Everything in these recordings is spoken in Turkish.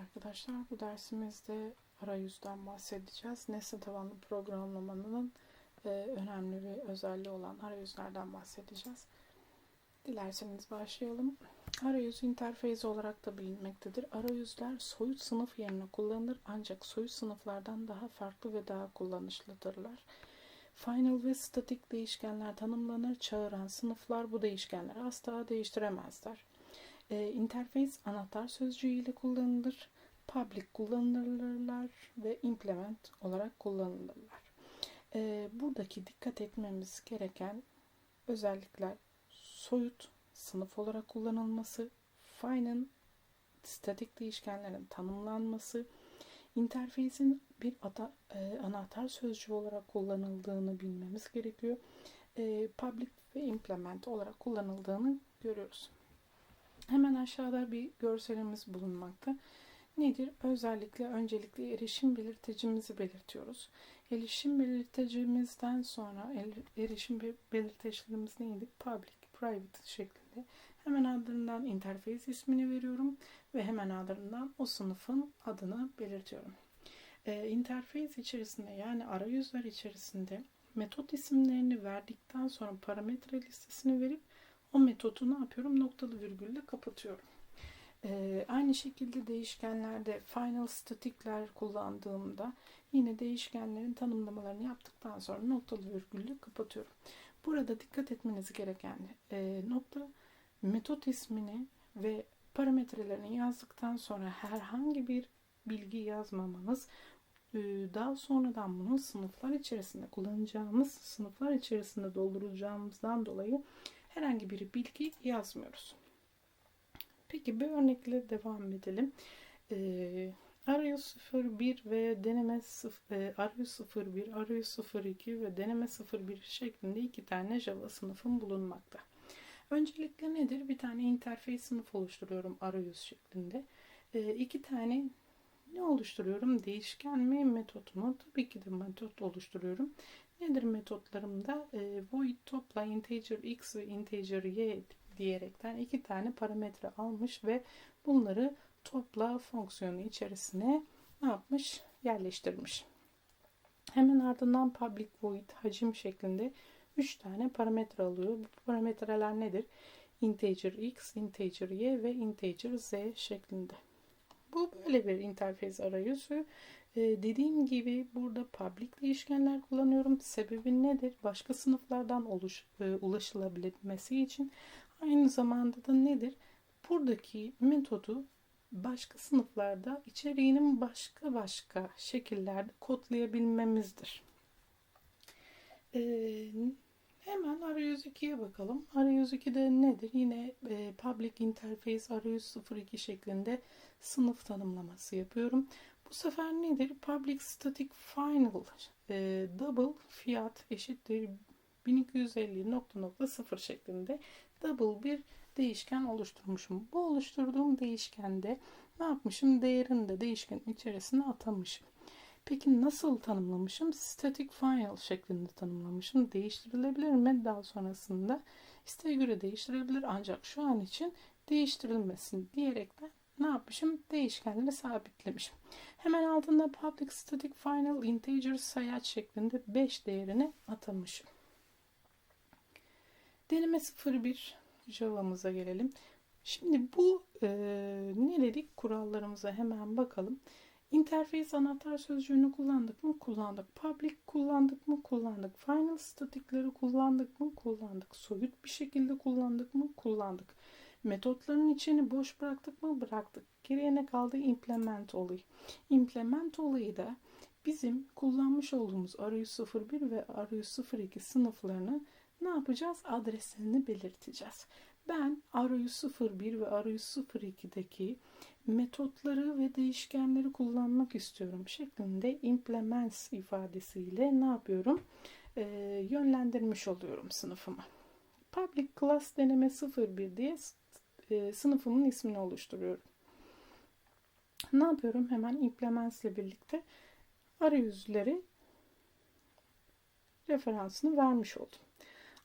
arkadaşlar, bu dersimizde arayüzden bahsedeceğiz. Nesne tabanlı programlamanın e, önemli bir özelliği olan arayüzlerden bahsedeceğiz. Dilerseniz başlayalım. Arayüz interfeyz olarak da bilinmektedir. Arayüzler soyut sınıf yerine kullanılır ancak soyut sınıflardan daha farklı ve daha kullanışlıdırlar. Final ve statik değişkenler tanımlanır. Çağıran sınıflar bu değişkenleri asla değiştiremezler. E, interface anahtar sözcüğü ile kullanılır. Public kullanılırlar ve implement olarak kullanılırlar. E, buradaki dikkat etmemiz gereken özellikler soyut sınıf olarak kullanılması, fine'ın statik değişkenlerin tanımlanması, interface'in bir ata, e, anahtar sözcüğü olarak kullanıldığını bilmemiz gerekiyor. E, public ve implement olarak kullanıldığını görüyoruz. Hemen aşağıda bir görselimiz bulunmakta. Nedir? Özellikle öncelikle erişim belirtecimizi belirtiyoruz. Erişim belirtecimizden sonra erişim belirtecilerimiz neydi? Public, private şeklinde. Hemen ardından interface ismini veriyorum ve hemen ardından o sınıfın adını belirtiyorum. Ee, interface içerisinde yani arayüzler içerisinde metot isimlerini verdikten sonra parametre listesini verip o metodu ne yapıyorum? Noktalı virgülle kapatıyorum. Ee, aynı şekilde değişkenlerde final statikler kullandığımda yine değişkenlerin tanımlamalarını yaptıktan sonra noktalı virgülle kapatıyorum. Burada dikkat etmeniz gereken e, nokta metot ismini ve parametrelerini yazdıktan sonra herhangi bir bilgi yazmamanız e, daha sonradan bunu sınıflar içerisinde kullanacağımız sınıflar içerisinde dolduracağımızdan dolayı herhangi bir bilgi yazmıyoruz. Peki bir örnekle devam edelim. Ee, arayüz 01 ve deneme 0, e, arayüz 01, arayüz 02 ve deneme 01 şeklinde iki tane Java sınıfım bulunmakta. Öncelikle nedir? Bir tane interface sınıf oluşturuyorum arayüz şeklinde. E, iki tane ne oluşturuyorum? Değişken mi, metot mu? Tabii ki de metot oluşturuyorum. Nedir metotlarımda? E, void topla integer x ve integer y diyerekten iki tane parametre almış ve bunları topla fonksiyonu içerisine ne yapmış? Yerleştirmiş. Hemen ardından public void hacim şeklinde 3 tane parametre alıyor. Bu parametreler nedir? Integer x, integer y ve integer z şeklinde. Bu böyle bir interface arayüzü. Ee, dediğim gibi burada public değişkenler kullanıyorum. Sebebi nedir? Başka sınıflardan oluş, e, ulaşılabilmesi için. Aynı zamanda da nedir? Buradaki metodu başka sınıflarda içeriğinin başka başka şekillerde kodlayabilmemizdir. Ee, hemen arayüz 2'ye bakalım. Arayüz 2'de nedir? Yine e, Public Interface arayüz 02 şeklinde sınıf tanımlaması yapıyorum. Bu sefer nedir? Public Static Final e, Double fiyat eşittir 1250 nokta nokta 0 şeklinde double bir değişken oluşturmuşum. Bu oluşturduğum değişkende ne yapmışım? Değerini de değişkenin içerisine atamışım. Peki nasıl tanımlamışım? Static final şeklinde tanımlamışım. Değiştirilebilir mi? Daha sonrasında isteğe göre değiştirilebilir ancak şu an için değiştirilmesin diyerekten ne yapmışım? Değişkenleri sabitlemişim. Hemen altında public static final integer sayaç şeklinde 5 değerini atamışım. Deneme 01 Java'mıza gelelim. Şimdi bu e, ne dedik? Kurallarımıza hemen bakalım. Interface anahtar sözcüğünü kullandık mı? Kullandık. Public kullandık mı? Kullandık. Final statikleri kullandık mı? Kullandık. Soyut bir şekilde kullandık mı? Kullandık. Metotların içini boş bıraktık mı? Bıraktık. Geriye ne kaldı? Implement olayı. Implement olayı da bizim kullanmış olduğumuz arayüz 01 ve arayüz 02 sınıflarını ne yapacağız? Adreslerini belirteceğiz. Ben arayüz 01 ve arayüz 02'deki metotları ve değişkenleri kullanmak istiyorum şeklinde implements ifadesiyle ne yapıyorum? Ee, yönlendirmiş oluyorum sınıfımı. Public class deneme 01 diye e, sınıfımın ismini oluşturuyorum. Ne yapıyorum? Hemen implements birlikte arayüzleri referansını vermiş oldum.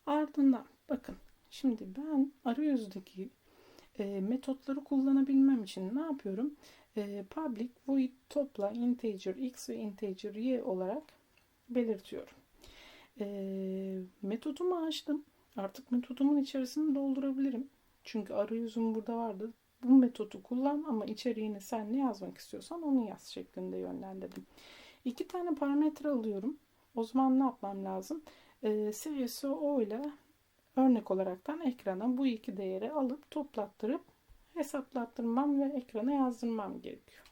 Ardından bakın şimdi ben arayüzdeki e, metotları kullanabilmem için ne yapıyorum? E, public void topla integer x ve integer y olarak belirtiyorum. E, metodumu açtım. Artık metodumun içerisini doldurabilirim. Çünkü arayüzüm burada vardı. Bu metodu kullan ama içeriğini sen ne yazmak istiyorsan onu yaz şeklinde yönlendirdim. İki tane parametre alıyorum. O zaman ne yapmam lazım? E, CSO ile örnek olaraktan ekrana bu iki değeri alıp toplattırıp hesaplattırmam ve ekrana yazdırmam gerekiyor.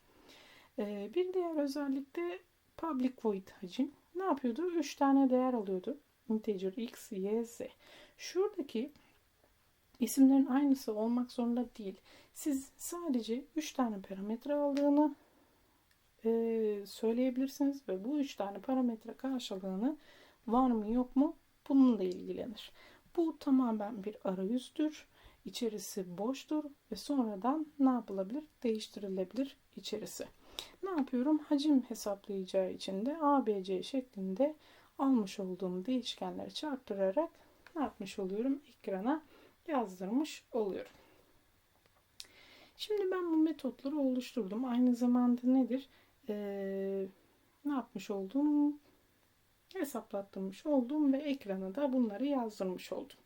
E, bir diğer özellik de public void hacim. Ne yapıyordu? 3 tane değer alıyordu. Integer x, y, z. Şuradaki isimlerin aynısı olmak zorunda değil. Siz sadece 3 tane parametre aldığını e, söyleyebilirsiniz ve bu 3 tane parametre karşılığını var mı yok mu bununla ilgilenir. Bu tamamen bir arayüzdür. İçerisi boştur ve sonradan ne yapılabilir? Değiştirilebilir içerisi. Ne yapıyorum? Hacim hesaplayacağı için de ABC şeklinde almış olduğum değişkenleri çarptırarak ne yapmış oluyorum? Ekrana yazdırmış oluyorum. Şimdi ben bu metotları oluşturdum. Aynı zamanda nedir? Ee, ne yapmış oldum? Hesaplattırmış oldum ve ekrana da bunları yazdırmış oldum.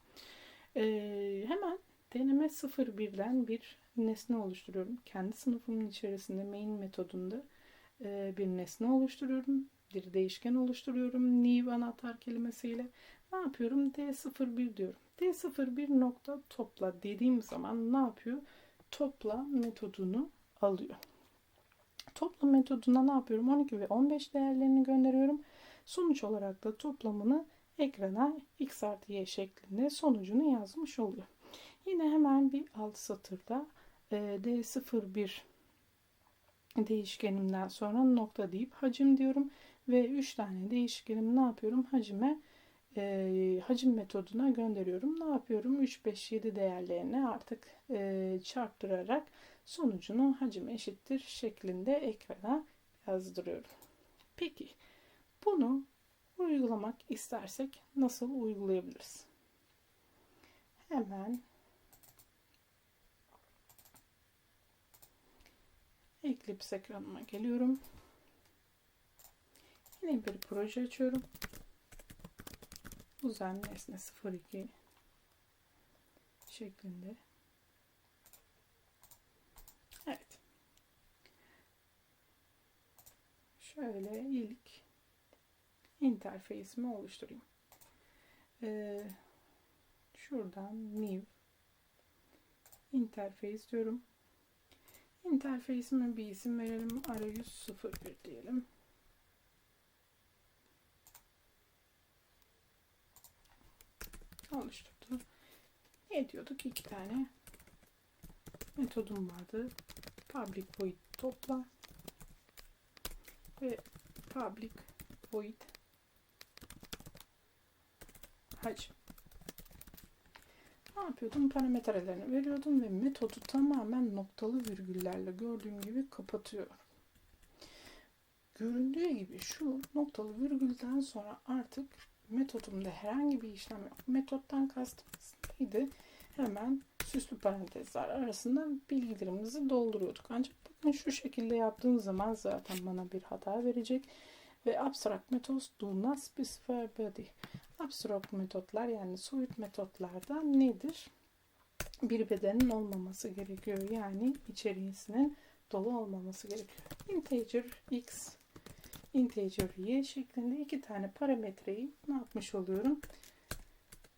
Ee, hemen deneme 01'den bir nesne oluşturuyorum. Kendi sınıfımın içerisinde main metodunda e, bir nesne oluşturuyorum. Bir değişken oluşturuyorum. New anahtar kelimesiyle. Ne yapıyorum? D01 diyorum. D01 nokta topla dediğim zaman ne yapıyor? Topla metodunu alıyor. Toplam metoduna ne yapıyorum? 12 ve 15 değerlerini gönderiyorum. Sonuç olarak da toplamını ekrana x artı y şeklinde sonucunu yazmış oluyor. Yine hemen bir alt satırda e, D01 değişkenimden sonra nokta deyip hacim diyorum. Ve 3 tane değişkenim ne yapıyorum? Hacime e, hacim metoduna gönderiyorum. Ne yapıyorum? 3, 5, 7 değerlerini artık e, çarptırarak sonucunu hacim eşittir şeklinde ekrana yazdırıyorum. Peki bunu uygulamak istersek nasıl uygulayabiliriz? Hemen Eclipse ekranıma geliyorum. Yine bir proje açıyorum. Uzan nesne 02 şeklinde. Evet. Şöyle ilk interface'imi oluşturayım. Ee, şuradan new interface diyorum. Interface'ime bir isim verelim. Arayüz 01 diyelim. Oluşturdu. Ne diyorduk? İki tane metodum vardı. Public void topla ve public void hacim. Ne yapıyordum? Parametrelerini veriyordum ve metodu tamamen noktalı virgüllerle gördüğüm gibi kapatıyorum. Göründüğü gibi şu noktalı virgülden sonra artık metodumda herhangi bir işlem yok. Metottan kastım neydi? Hemen süslü parantezler arasında bilgilerimizi dolduruyorduk. Ancak bakın şu şekilde yaptığım zaman zaten bana bir hata verecek. Ve abstract methods do not specify body. Abstract metotlar yani soyut metotlarda nedir? Bir bedenin olmaması gerekiyor. Yani içerisinin dolu olmaması gerekiyor. Integer x, integer y şeklinde iki tane parametreyi ne yapmış oluyorum?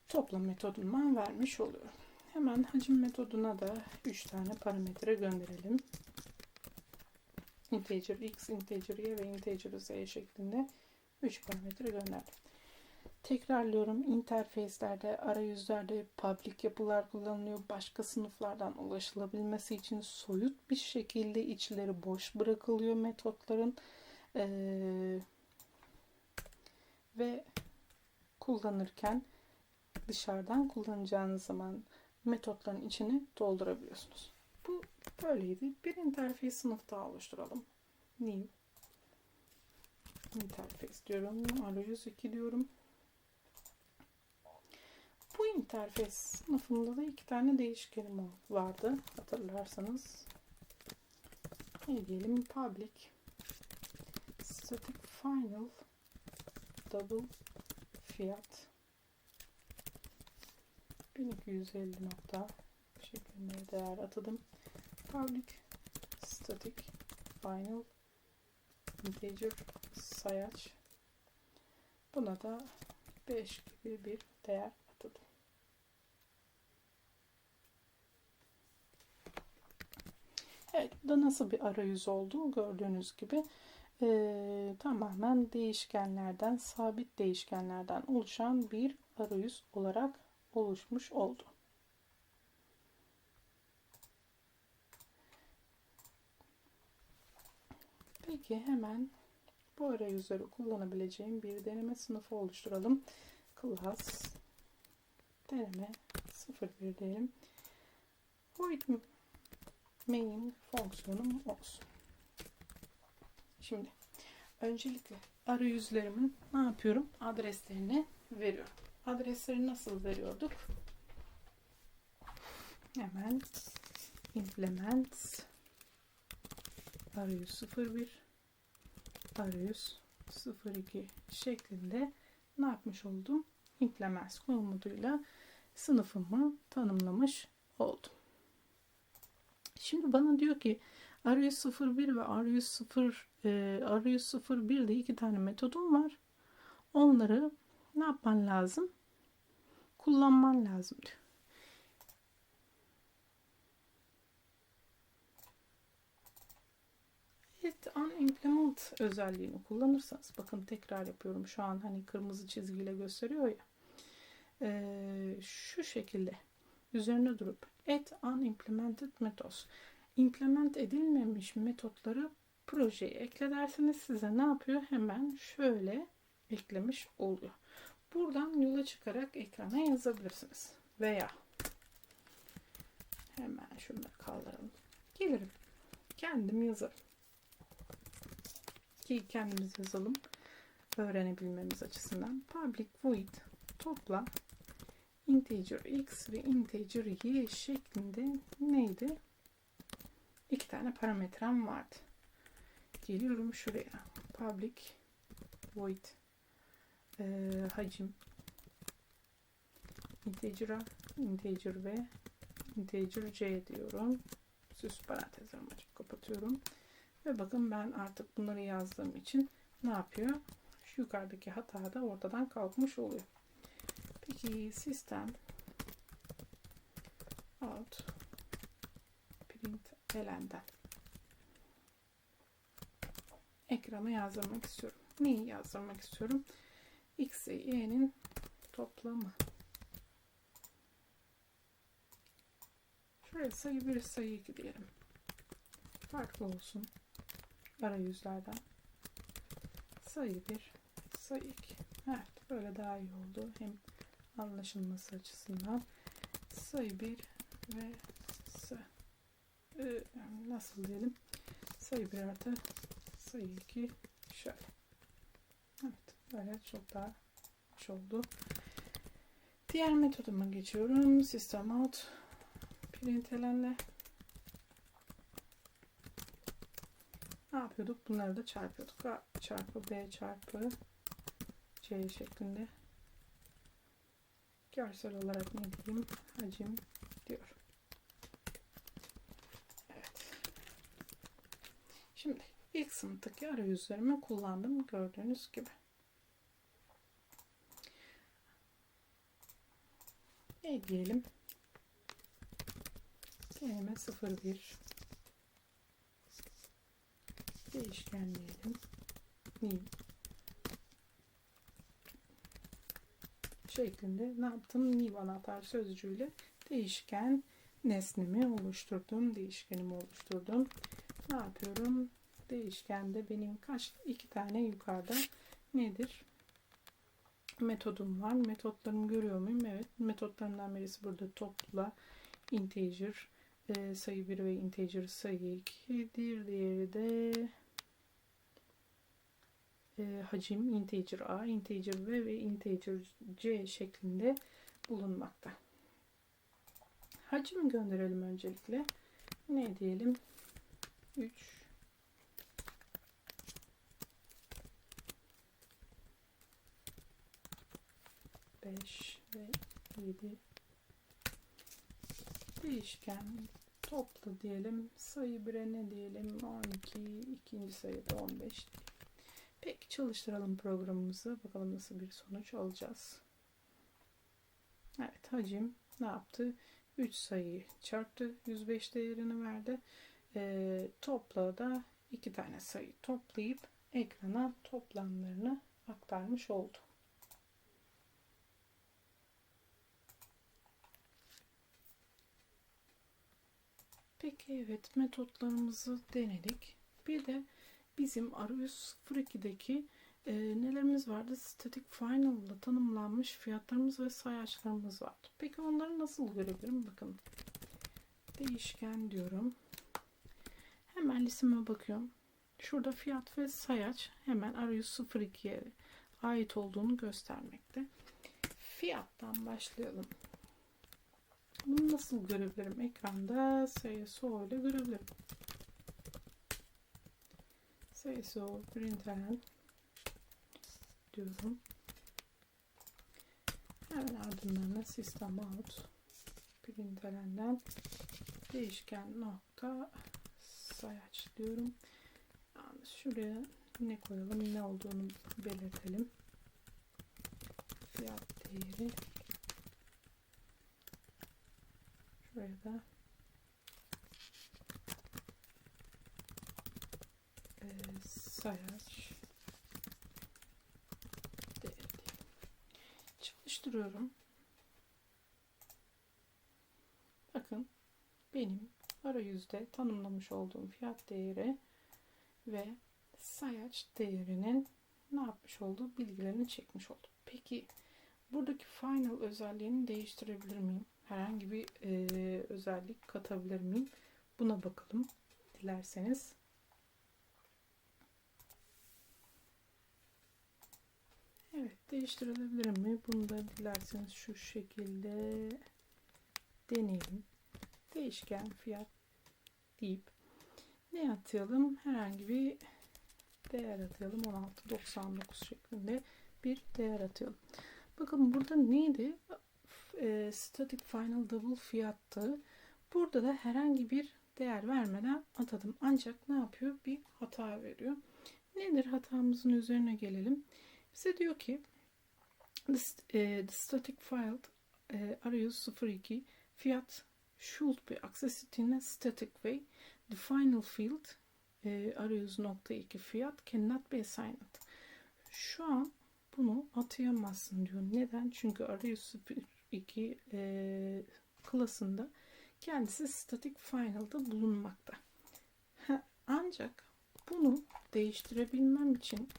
Toplam metodundan vermiş oluyorum. Hemen hacim metoduna da 3 tane parametre gönderelim. Integer x, integer y ve integer z şeklinde 3 parametre gönderdim. Tekrarlıyorum. interfeyslerde, arayüzlerde public yapılar kullanılıyor. Başka sınıflardan ulaşılabilmesi için soyut bir şekilde içleri boş bırakılıyor metotların. Ee, ve kullanırken dışarıdan kullanacağınız zaman metotların içini doldurabiliyorsunuz. Bu böyleydi. Bir interface sınıf daha oluşturalım. New interface diyorum. Arayüz 2 diyorum. Bu interface sınıfında da iki tane değişkenim vardı hatırlarsanız. Ne diyelim? Public static final double fiyat 1250 nokta şeklinde değer atadım. Public static final integer sayaç buna da 5 gibi bir değer atadım. Evet, bu da nasıl bir arayüz oldu gördüğünüz gibi e, tamamen değişkenlerden, sabit değişkenlerden oluşan bir arayüz olarak oluşmuş oldu. Peki hemen bu arayüzleri kullanabileceğim bir deneme sınıfı oluşturalım. Class deneme 01 diyelim. Void main fonksiyonum olsun. Şimdi öncelikle arayüzlerimin ne yapıyorum? Adreslerini veriyorum. Adresleri nasıl veriyorduk? Hemen implement arayüz 01 arayüz 02 şeklinde ne yapmış oldum? Implement komutuyla sınıfımı tanımlamış oldum. Şimdi bana diyor ki arayüz 01 ve arayüz 0 e, arayüz 01'de iki tane metodum var. Onları ne yapman lazım? Kullanman lazım diyor. Evet, unimplement özelliğini kullanırsanız bakın tekrar yapıyorum şu an hani kırmızı çizgiyle gösteriyor ya ee, şu şekilde üzerine durup add unimplemented methods implement edilmemiş metotları projeye ekle derseniz size ne yapıyor? Hemen şöyle eklemiş oluyor. Buradan yola çıkarak ekrana yazabilirsiniz. Veya hemen şunu kaldıralım. Gelirim. Kendim yazarım. Ki kendimiz yazalım. Öğrenebilmemiz açısından. Public void topla integer x ve integer y şeklinde neydi? İki tane parametrem vardı. Geliyorum şuraya. Public void e, hacim integer'a integer ve integer c diyorum. Süs parantezlerimi açıp kapatıyorum. Ve bakın ben artık bunları yazdığım için ne yapıyor? Şu yukarıdaki hata da ortadan kalkmış oluyor. Peki sistem out print elenden ekrana yazdırmak istiyorum. Neyi yazdırmak istiyorum? X ve Y'nin toplamı. Şuraya sayı 1 sayı 2 diyelim. Farklı olsun arayüzlerden. Sayı 1 sayı 2. Evet böyle daha iyi oldu. Hem anlaşılması açısından sayı 1 ve e, nasıl diyelim? Sayı 1 artı sayı 2 şöyle. Evet böyle çok daha hoş oldu. Diğer metoduma geçiyorum. System out println'le ne yapıyorduk? Bunları da çarpıyorduk. A çarpı b çarpı c şeklinde. Görsel olarak ne diyeyim? Hacim diyor. Şimdi ilk sınıftaki arayüzlerimi kullandım gördüğünüz gibi. Ne diyelim? Kelime 01 değişken diyelim. New şeklinde ne yaptım? New anahtar sözcüğüyle değişken nesnemi oluşturdum. Değişkenimi oluşturdum. Ne yapıyorum? Değişkende benim kaç iki tane yukarıda nedir? Metodum var. Metotlarımı görüyor muyum? Evet. Metotlarımdan birisi burada topla integer e, sayı 1 ve integer sayı 2'dir. Diğeri de e, hacim integer a, integer b ve integer c şeklinde bulunmakta. Hacim gönderelim öncelikle. Ne diyelim? 3 5 ve 7 değişken topla diyelim. Sayı 1'e ne diyelim? 12, ikinci sayıda 15 Peki çalıştıralım programımızı. Bakalım nasıl bir sonuç alacağız. Evet hacim ne yaptı? 3 sayıyı çarptı. 105 değerini verdi. E, topla da 2 tane sayı toplayıp ekrana toplamlarını aktarmış oldu. Peki evet metotlarımızı denedik. Bir de bizim arayüz 02'deki e, nelerimiz vardı? Static Final ile tanımlanmış fiyatlarımız ve sayaçlarımız vardı. Peki onları nasıl görebilirim? Bakın değişken diyorum. Hemen listeme bakıyorum. Şurada fiyat ve sayaç hemen arayüz 02'ye ait olduğunu göstermekte. Fiyattan başlayalım. Bunu nasıl görebilirim? Ekranda CSO ile görebilirim. CSO println diyorum. Hemen ardından da system out println'den değişken nokta sayaç diyorum. Yani şuraya ne koyalım ne olduğunu belirtelim. Fiyat değeri Şuraya da e, sayaç değeri çalıştırıyorum. Bakın benim arayüzde tanımlamış olduğum fiyat değeri ve sayaç değerinin ne yapmış olduğu bilgilerini çekmiş oldu. Peki buradaki final özelliğini değiştirebilir miyim? herhangi bir e, özellik katabilir miyim? Buna bakalım dilerseniz. Evet değiştirilebilir mi? Bunu da dilerseniz şu şekilde deneyelim. Değişken fiyat deyip ne atayalım? Herhangi bir değer atayalım. 16.99 şeklinde bir değer atayalım. Bakın burada neydi? e, static final double fiyattı. Burada da herhangi bir değer vermeden atadım. Ancak ne yapıyor? Bir hata veriyor. Nedir hatamızın üzerine gelelim. Bize diyor ki the, e, the static file e, arayüz 02 fiyat should be accessed in a static way. The final field e, arayüz nokta 2 fiyat cannot be assigned. Şu an bunu atayamazsın diyor. Neden? Çünkü arayüz 2 e, klasında kendisi static final'da bulunmakta. Ancak bunu değiştirebilmem için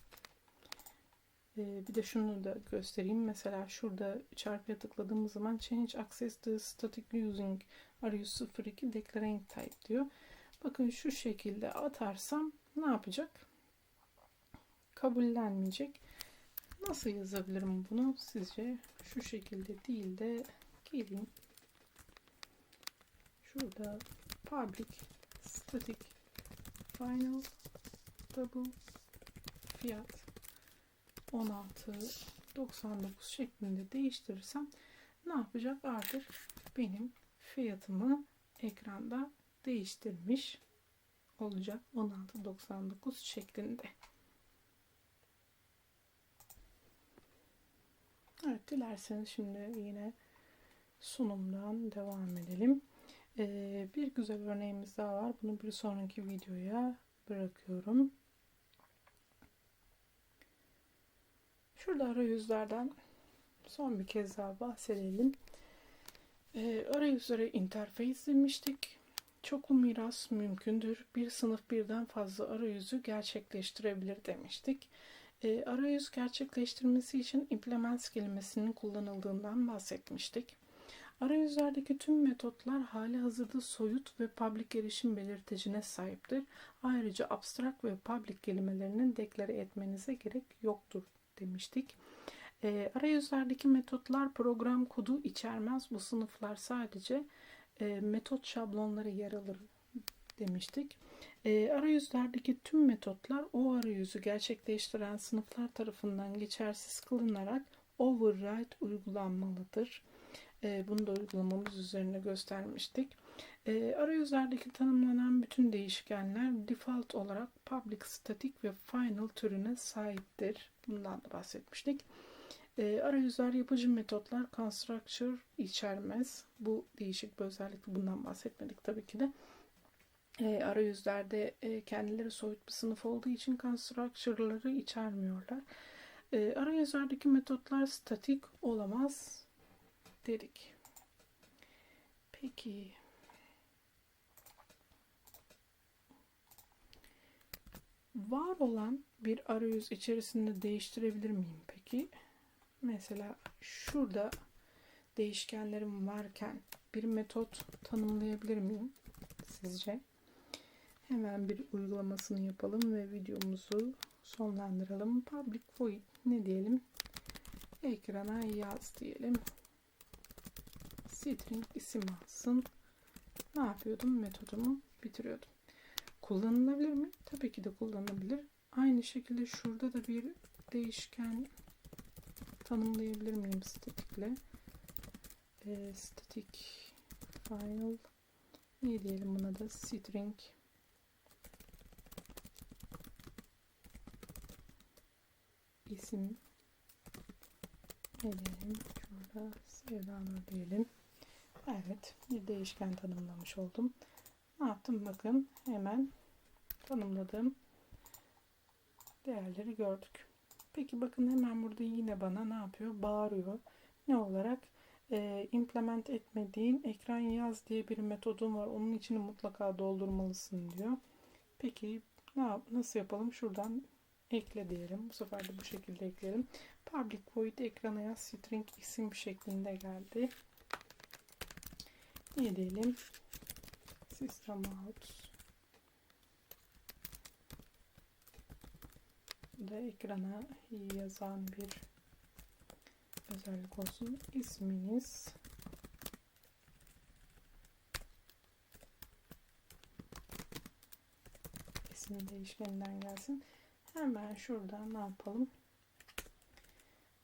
e, bir de şunu da göstereyim. Mesela şurada çarpıya tıkladığımız zaman change access to static using arayüz 02 declaring type diyor. Bakın şu şekilde atarsam ne yapacak? Kabullenmeyecek. Nasıl yazabilirim bunu sizce? Şu şekilde değil de geleyim. Şurada public static final double fiyat 16.99 şeklinde değiştirirsem ne yapacak? Artık benim fiyatımı ekranda değiştirmiş olacak 16.99 şeklinde. Evet dilerseniz şimdi yine sunumdan devam edelim. Ee, bir güzel örneğimiz daha var. Bunu bir sonraki videoya bırakıyorum. Şurada arayüzlerden son bir kez daha bahsedelim. Ee, arayüzlere interface demiştik. Çoklu miras mümkündür. Bir sınıf birden fazla arayüzü gerçekleştirebilir demiştik. E, arayüz gerçekleştirmesi için implements kelimesinin kullanıldığından bahsetmiştik. Arayüzlerdeki tüm metotlar hali hazırda soyut ve public erişim belirtecine sahiptir. Ayrıca abstract ve public kelimelerini deklare etmenize gerek yoktur demiştik. E, arayüzlerdeki metotlar program kodu içermez. Bu sınıflar sadece e, metot şablonları yer alır demiştik. E, arayüzlerdeki tüm metotlar o arayüzü gerçekleştiren sınıflar tarafından geçersiz kılınarak override uygulanmalıdır. E, bunu da uygulamamız üzerine göstermiştik. E, arayüzlerdeki tanımlanan bütün değişkenler default olarak public static ve final türüne sahiptir. Bundan da bahsetmiştik. E, arayüzler yapıcı metotlar constructor içermez. Bu değişik bir özellik. Bundan bahsetmedik tabii ki de. E, arayüzlerde e, kendileri soyut bir sınıf olduğu için constructor'ları içermiyorlar. E, arayüzlerdeki metotlar statik olamaz dedik. Peki. Var olan bir arayüz içerisinde değiştirebilir miyim peki? Mesela şurada değişkenlerim varken bir metot tanımlayabilir miyim sizce? Hemen bir uygulamasını yapalım ve videomuzu sonlandıralım. Public void ne diyelim? Ekrana yaz diyelim. String isim alsın. Ne yapıyordum? Metodumu bitiriyordum. Kullanılabilir mi? Tabii ki de kullanılabilir. Aynı şekilde şurada da bir değişken tanımlayabilir miyim statikle? E, static file. Ne diyelim buna da? String. İsim. Ne diyelim? Şurada Sevdanur diyelim. Evet bir değişken tanımlamış oldum. Ne yaptım? Bakın hemen tanımladığım değerleri gördük peki bakın hemen burada yine bana ne yapıyor bağırıyor ne olarak e, implement etmediğin ekran yaz diye bir metodun var onun içini mutlaka doldurmalısın diyor peki ne yap nasıl yapalım şuradan ekle diyelim. Bu sefer de bu şekilde ekleyelim. Public void ekrana yaz string isim şeklinde geldi. Ne diyelim? System out. Da ekrana yazan bir özellik olsun. İsminiz isim değişkeninden gelsin. Hemen şuradan ne yapalım?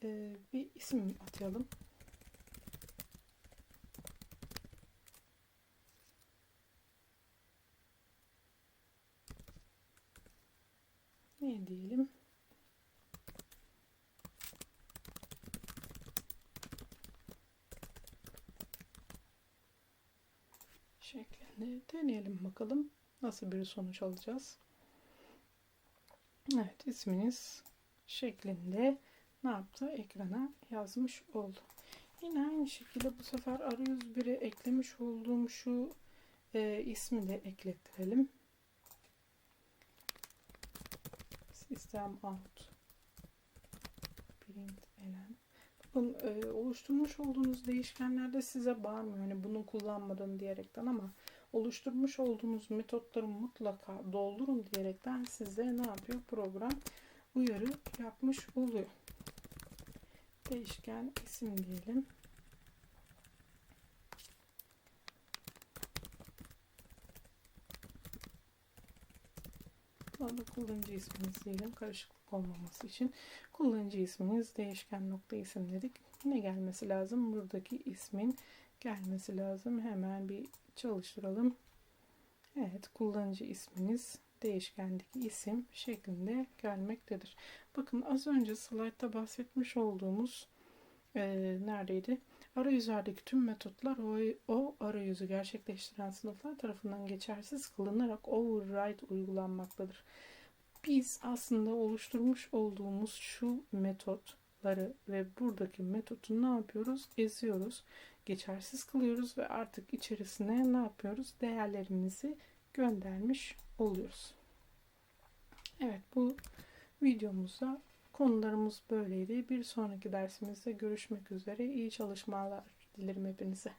Ee, bir isim atayalım. Ne diyelim? şeklinde deneyelim bakalım nasıl bir sonuç alacağız. Evet isminiz şeklinde ne yaptı? Ekrana yazmış oldu. Yine aynı şekilde bu sefer arayüz 1'e eklemiş olduğum şu e, ismi de eklettirelim. System out print elen. Bakın e, oluşturmuş olduğunuz değişkenlerde size bağırmıyor. Hani bunu kullanmadın diyerekten ama oluşturmuş olduğunuz metotları mutlaka doldurun diyerekten size ne yapıyor program uyarı yapmış oluyor. Değişken isim diyelim. Burada kullanıcı isminiz diyelim karışıklık olmaması için. Kullanıcı isminiz değişken nokta isim dedik. Ne gelmesi lazım? Buradaki ismin gelmesi lazım. Hemen bir çalıştıralım. Evet kullanıcı isminiz değişkendeki isim şeklinde gelmektedir. Bakın az önce slaytta bahsetmiş olduğumuz e, neredeydi? Arayüzlerdeki tüm metotlar o, o arayüzü gerçekleştiren sınıflar tarafından geçersiz kılınarak override uygulanmaktadır. Biz aslında oluşturmuş olduğumuz şu metotları ve buradaki metodu ne yapıyoruz? Eziyoruz geçersiz kılıyoruz ve artık içerisine ne yapıyoruz? Değerlerimizi göndermiş oluyoruz. Evet bu videomuzda konularımız böyleydi. Bir sonraki dersimizde görüşmek üzere. İyi çalışmalar dilerim hepinize.